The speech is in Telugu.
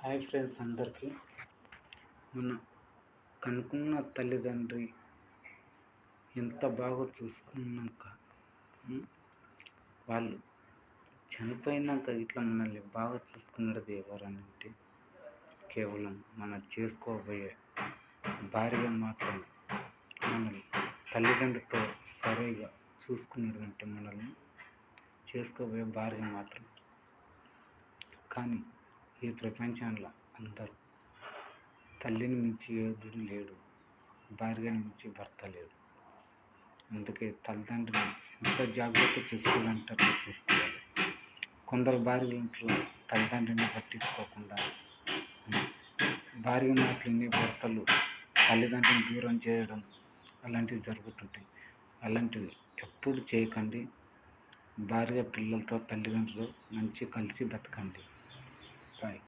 హాయ్ ఫ్రెండ్స్ అందరికీ. మన కనుక్కున్న తల్లిదండ్రి ఎంత బాగా చూసుకున్నాక వాళ్ళు చనిపోయినాక ఇట్లా మనల్ని బాగా చూసుకున్నది ఎవరనంటే అంటే కేవలం మనం చేసుకోబోయే భార్య మాత్రమే. మనల్ని తల్లిదండ్రులతో సరిగా చూసుకున్నాడు అంటే మనల్ని చేసుకోబోయే భార్య మాత్రం కానీ ఈ ప్రపంచంలో అందరూ తల్లిని మించి యోధుడు లేడు భార్యని మించి భర్త లేడు. అందుకే తల్లిదండ్రులు ఎంత జాగ్రత్త చూసుకోవాలంటే చూసుకోవాలి కొందరు భార్య ఇంట్లో తల్లిదండ్రిని పట్టించుకోకుండా భార్య మాటలని భర్తలు తల్లిదండ్రులను దూరం చేయడం అలాంటివి జరుగుతుంటాయి. అలాంటివి ఎప్పుడు చేయకండి. భార్య పిల్లలతో తల్లిదండ్రులు మంచి కలిసి బతకండి. tank.